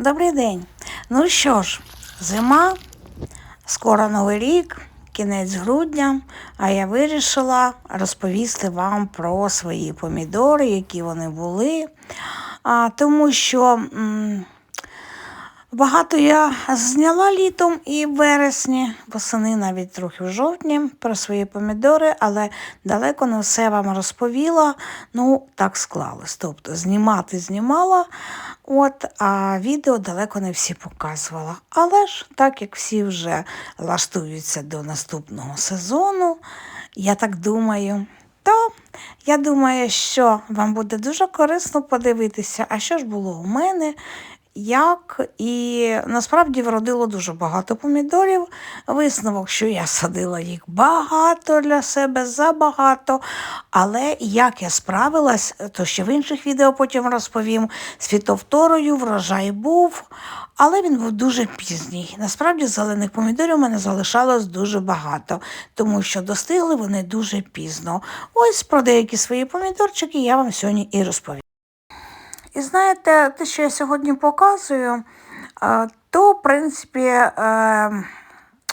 Добрий день. Ну що ж, зима, скоро новий рік, кінець грудня, а я вирішила розповісти вам про свої помідори, які вони були. А, тому що м, багато я зняла літом і в вересні, восени навіть трохи в жовтні про свої помідори, але далеко не все вам розповіла. Ну, так склалось. Тобто знімати знімала, от, а відео далеко не всі показувала. Але ж, так як всі вже лаштуються до наступного сезону, я так думаю, то я думаю, що вам буде дуже корисно подивитися, а що ж було у мене, як і насправді вродило дуже багато помідорів. Висновок, що я садила їх багато для себе, забагато. Але як я справилась, то ще в інших відео потім розповім. З фітовторою врожай був, але він був дуже пізній. Насправді зелених помідорів у мене залишалось дуже багато, тому що достигли вони дуже пізно. Ось про деякі свої помідорчики я вам сьогодні і розповім. І знаєте, те, що я сьогодні показую, е, то, в принципі, е,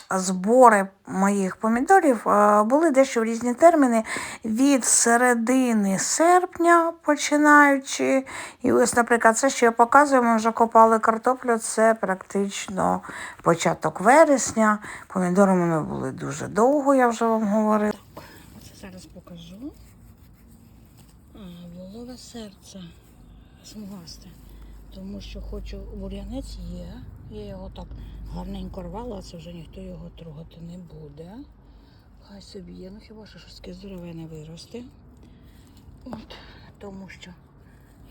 збори моїх помідорів е, були дещо в різні терміни від середини серпня починаючи. І ось, наприклад, це, що я показую, ми вже копали картоплю, це практично початок вересня. Помідори у мене були дуже довго, я вже вам говорила. Це зараз покажу. А, волове серце смугасте. Тому що хочу бур'янець є. Я його так гарненько рвала, а це вже ніхто його трогати не буде. Хай собі є, ну хіба що щось здорове не виросте. От, тому що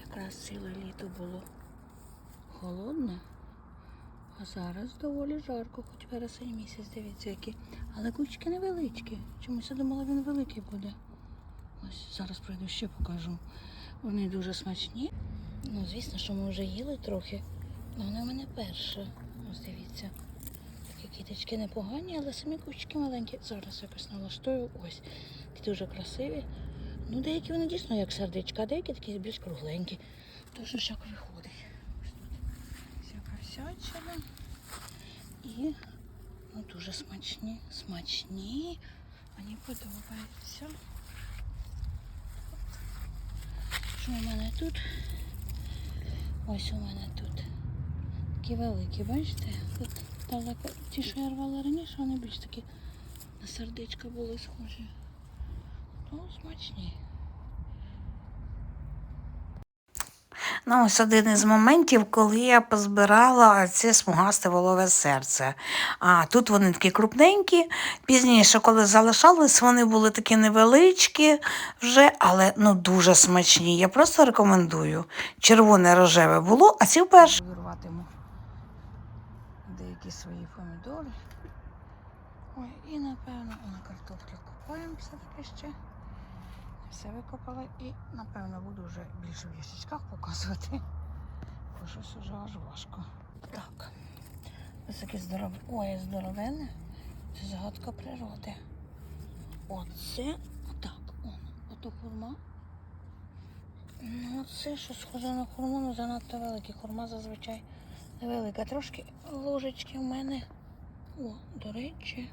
якраз ціле літо було холодне. А зараз доволі жарко, хоч вересень місяць, дивіться які. Але кучки невеличкі. Чомусь я думала, він великий буде. Ось зараз пройду ще покажу. Вони дуже смачні. Ну, звісно, що ми вже їли трохи. але вони в мене перше. Ось дивіться. Такі кіточки непогані, але самі кучки маленькі. Зараз якось налаштую. Ось. Такі дуже красиві. Ну, деякі вони дійсно як сердечка, а деякі такі більш кругленькі. Тож ось як виходить. Ось тут всяка всячина. І ну, дуже смачні. Смачні. Мені подобається. Що у мене тут? Ось у мене тут. Такі великі, бачите? Тут далеко. Ті, що я рвала раніше, вони більш такі на сердечка були схожі. Ну, смачні. Ну, ось один із моментів, коли я позбирала це смугасте волове серце. А тут вони такі крупненькі. Пізніше, коли залишались, вони були такі невеличкі вже, але ну дуже смачні. Я просто рекомендую. Червоне рожеве було, а ці вперше. Вирватиму деякі свої помідори. Ой, і напевно на картоплі копаємо все-таки ще. Все викопала і напевно буду вже більше в ящичках показувати. Бо щось уже аж важко. Так. Ось таке здорове. Ой, здоровенне. Це загадка природи. Оце отак. Ото хурма. Ну, це що схоже на хурму, ну занадто велике. Хурма зазвичай невелика. Трошки ложечки в мене. О, до речі.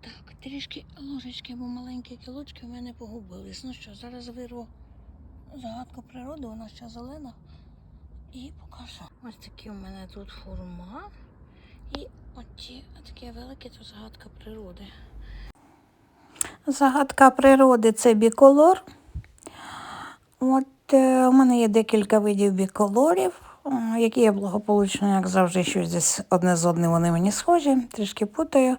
Так, трішки ложечки, бо маленькі кілочки в мене погубились. Ну що, зараз вирву загадку природи, вона ще зелена. І покажу. Ось такі у мене тут форма. І оті такі великі тут загадка природи. Загадка природи це біколор. От е, у мене є декілька видів біколорів, які я благополучно, як завжди, щось десь одне з одним вони мені схожі, трішки путаю.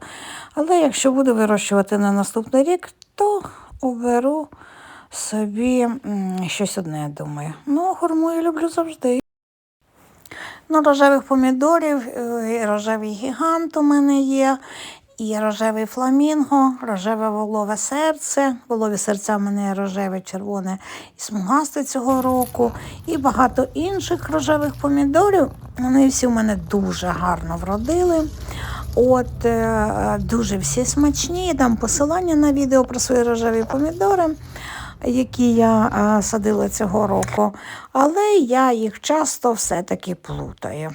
Але якщо буду вирощувати на наступний рік, то оберу собі щось одне, думаю. Ну, хурму я люблю завжди. Ну, рожевих помідорів, е, рожевий гігант у мене є, і рожевий фламінго, рожеве волове серце. Волові серця в мене рожеве, червоне і смугасте цього року. І багато інших рожевих помідорів. Вони всі в мене дуже гарно вродили. От е, дуже всі смачні. Дам посилання на відео про свої рожеві помідори. які я е, садила цього року, але я їх часто все-таки плутаю.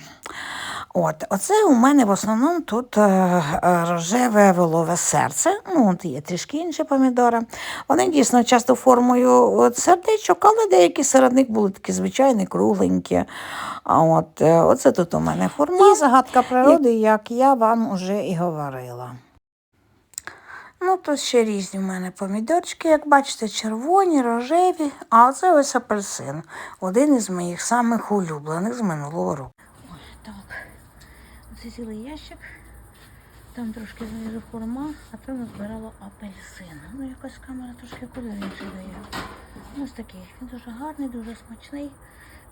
От, оце у мене в основному тут е, е, рожеве волове серце. Ну, от є трішки інші помідори. Вони дійсно часто формою от, сердечок, але деякі серед них були такі звичайні, кругленькі. А от, е, оце тут у мене форма. І загадка природи, як я вам уже і говорила. Ну, тут ще різні в мене помідорчики, як бачите, червоні, рожеві, а оце ось апельсин. Один із моїх самих улюблених з минулого року. Ой, так. Це цілий ящик. Там трошки знизу форма, а там збирала апельсин. Ну, якась камера трошки кольор інший дає. Ось такий. Він дуже гарний, дуже смачний.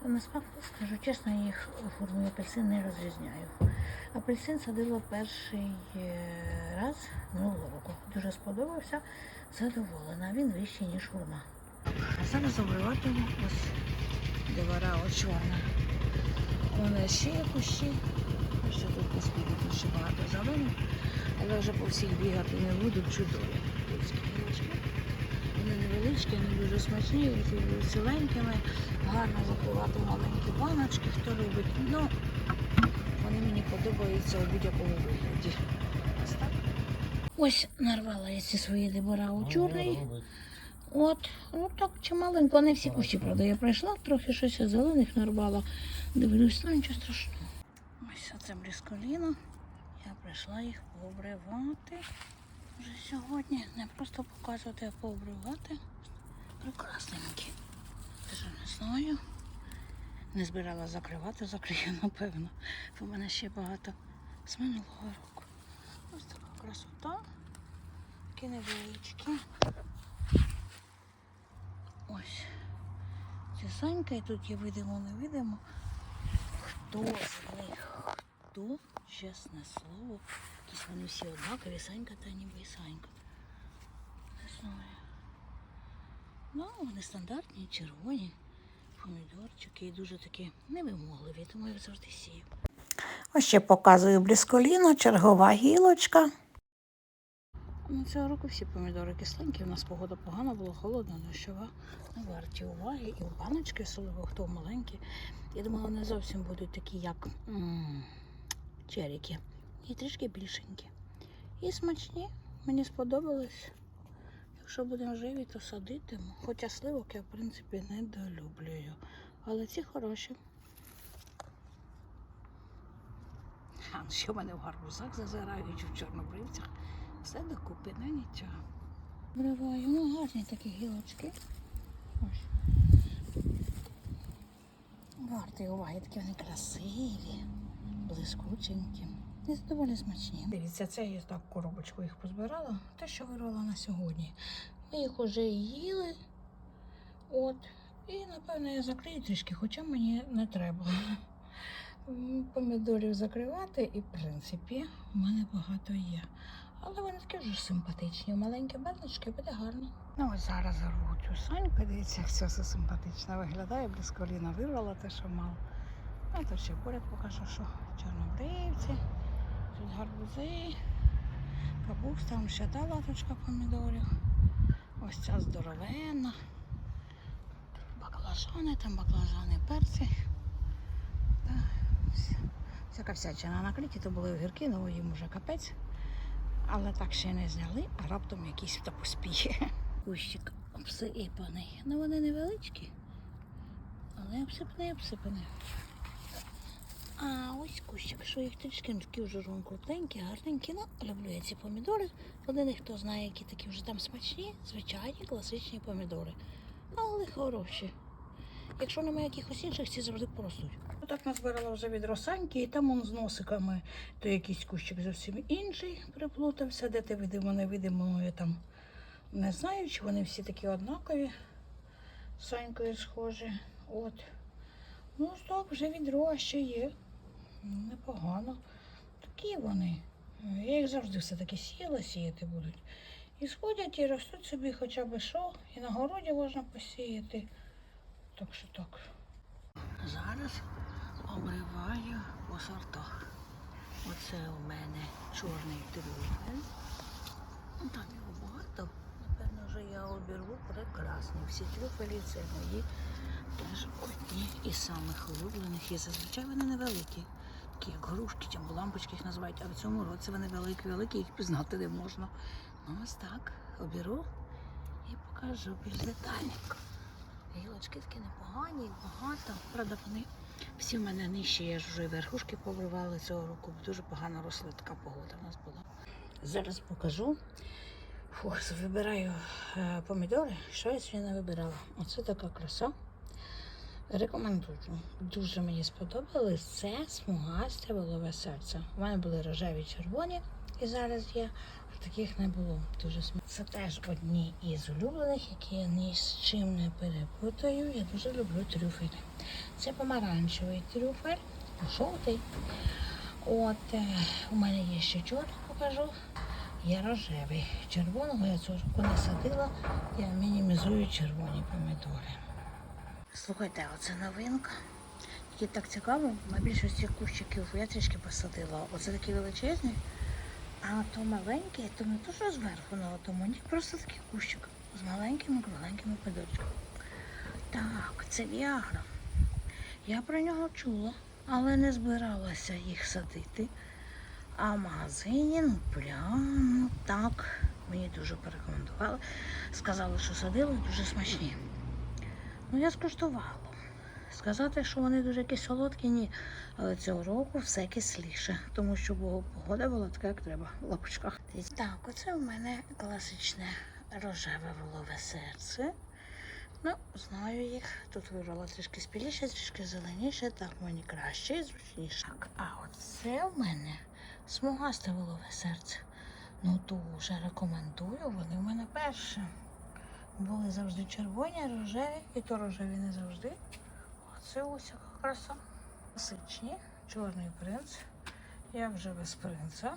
Насправді, скажу чесно, я їх формою апельсин не розрізняю. Апельсин садила перший е, раз минулого року. Дуже сподобався, задоволена. Він вищий, ніж форма. А зараз обриватиму ось де ось чорна. Мене ще є кущі. Ось тут по спіду тут ще багато зелених. Але вже по всіх бігати не буду, чудові. Людські гілочки. Вони невеличкі, вони дуже смачні, ці ціленькими, гарно закривати маленькі баночки, хто любить. Ну, вони мені подобаються у будь-якому вигляді. Ось так. Ось нарвала я ці свої дебора у чорний. От, ну так чималенько, не всі кущі, правда, я пройшла, трохи щось зелених нарвала. Дивлюсь, ну нічого страшного. Ось оце брісколіно. Я прийшла їх пообривати вже сьогодні. Не просто показувати, а пообривати. Прекрасненькі. Даже не знаю. Не збирала закривати, закрию, напевно. В мене ще багато з минулого року. Ось така красота. Такі невеличкі. Ось. Це Санька, і тут є видимо, невидимо. Хто з них? Хто? Чесне слово. Якісь вони всі однакові, Санька та ніби Санька. Не знаю. Ну, вони стандартні, червоні, помідорчики і дуже такі невимогливі, тому я завжди сію. Ось ще показую блісколіно, чергова гілочка. Ну, цього року всі помідори кисленькі. У нас погода погана, була холодна, дощова. Не варті уваги. І в баночки, особливо хто маленькі. Я думала, не зовсім будуть такі, як м, черіки. І трішки більшенькі. І смачні. Мені сподобалось. Якщо будемо живі, то садитиму. Хоча сливок я, в принципі, не долюблюю. Але ці хороші. А що в мене в гарбузах зазирають в чорнобривцях. Все докупи, не нічого. Вриваю, ну гарні такі гілочки. Ось. Варті уваги, такі вони красиві, блискученькі. І доволі смачні. Дивіться, це я так коробочку їх позбирала. Те, що вирвала на сьогодні. Ми їх уже їли. От. І, напевно, я закрию трішки, хоча мені не треба. Помідорів закривати, і, в принципі, в мене багато є. Але вони такі вже симпатичні. Маленькі баночки буде гарно. Ну ось зараз зарву цю соньку. Дивіться, як все симпатично виглядає. Блисколіна вирвала те, що мало. А то ще поряд покажу, що чорнобривці, тут гарбузи, капуста, там ще та латочка помідорів. Ось ця здоровенна. Баклажани, там баклажани, перці. Та, всяка всячина на кліті, то були огірки, ну їм уже капець. Але так ще не зняли, а раптом якийсь та поспіє. Кущик обсипаний. Ну вони невеличкі, але обсипаний, обсипаний. А ось кущик, що їх трішки такі вже жон крутенькі, гарненькі. Ну, люблю я ці помідори. Один хто знає, які такі вже там смачні, звичайні класичні помідори. Але хороші. Якщо немає якихось інших, ці завжди поростуть. Так назбирала вже від росаньки, і там он з носиками, то якийсь кущик зовсім інший приплутався, де ти видимо, невидимо, ну, я там не знаю, чи вони всі такі однакові. Санькою схожі. От. Ну, стоп, вже відро ще є. Непогано. Такі вони. Я їх завжди все-таки сіяла, сіяти будуть. І сходять і ростуть собі хоча б що, і на городі можна посіяти. Так що так. Зараз обриваю по сортах. Оце у мене чорний трюфель. Ну, Там його багато. Напевно, вже я обірву прекрасні. Всі трюфелі це мої теж одні із самих улюблених. І зазвичай вони невеликі. Такі як грушки чи лампочки їх називають, а в цьому році вони великі, великі, їх пізнати не можна. Ну ось так, обіру і покажу більш детальненько. Гілочки такі непогані, багато. Правда, вони всі в мене нижче, я ж вже верхушки повривали цього року. Дуже погано росли, така погода в нас була. Зараз покажу. Фух, вибираю е, помідори. Що я сьогодні не вибирала? Оце така краса. Рекомендую. Дуже мені сподобалось. Це смугасте волове серце. У мене були рожеві червоні і зараз є. А таких не було. Дуже смачно. Це теж одні із улюблених, які я ні з чим не перепутаю. Я дуже люблю трюфелі. Це помаранчевий трюфель, жовтий. От е, у мене є ще чорний, покажу. Є рожевий. Червоного я цього року не садила. Я мінімізую червоні помідори. Слухайте, оце новинка. Тільки так цікаво, на більшості кущиків я трішки посадила. Оце такі величезні, а то маленькі, то не то, що зверху на тому, ні, просто такий кущик з маленькими кругленькими помідорчиками. Так, це Віагра. Я про нього чула, але не збиралася їх садити. А в магазині, ну прямо так. Мені дуже порекомендували. Сказали, що садили дуже смачні. Ну, я скуштувала. Сказати, що вони дуже якісь солодкі, ні. Але цього року все кисліше, тому що погода була така, як треба, в лапочках. Так, оце в мене класичне рожеве волове серце. Ну, знаю їх. Тут вибрала трішки спіліше, трішки зеленіше, так мені краще і зручніше. Так, а оце в мене смугасте волове серце. Ну дуже рекомендую, вони в мене перші. Були завжди червоні, рожеві, і то рожеві не завжди. Оце ось яка краса. Класичні, чорний принц. Я вже без принца.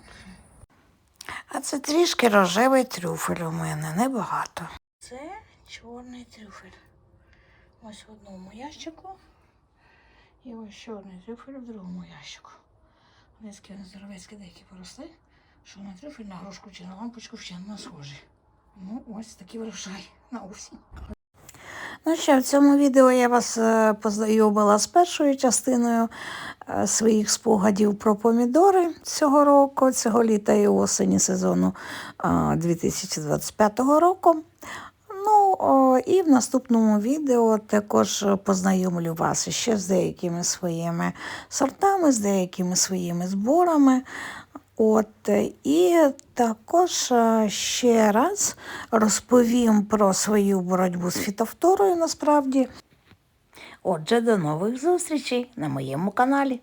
А це трішки рожевий трюфель у мене, небагато. Це чорний трюфель. Ось в одному ящику. І ось чорний трюфель в другому ящику. Деякі здоровецькі деякі поросли, що на трюфель, на грушку чи на лампочку ще не схожі. Ну, ось такий врожай на осінь. Ну що, в цьому відео я вас е, познайомила з першою частиною е, своїх спогадів про помідори цього року, цього літа і осені сезону е, 2025 року. Ну, і в наступному відео також познайомлю вас ще з деякими своїми сортами, з деякими своїми зборами. От, е, і також е, ще раз розповім про свою боротьбу з фітофторою насправді. Отже, до нових зустрічей на моєму каналі.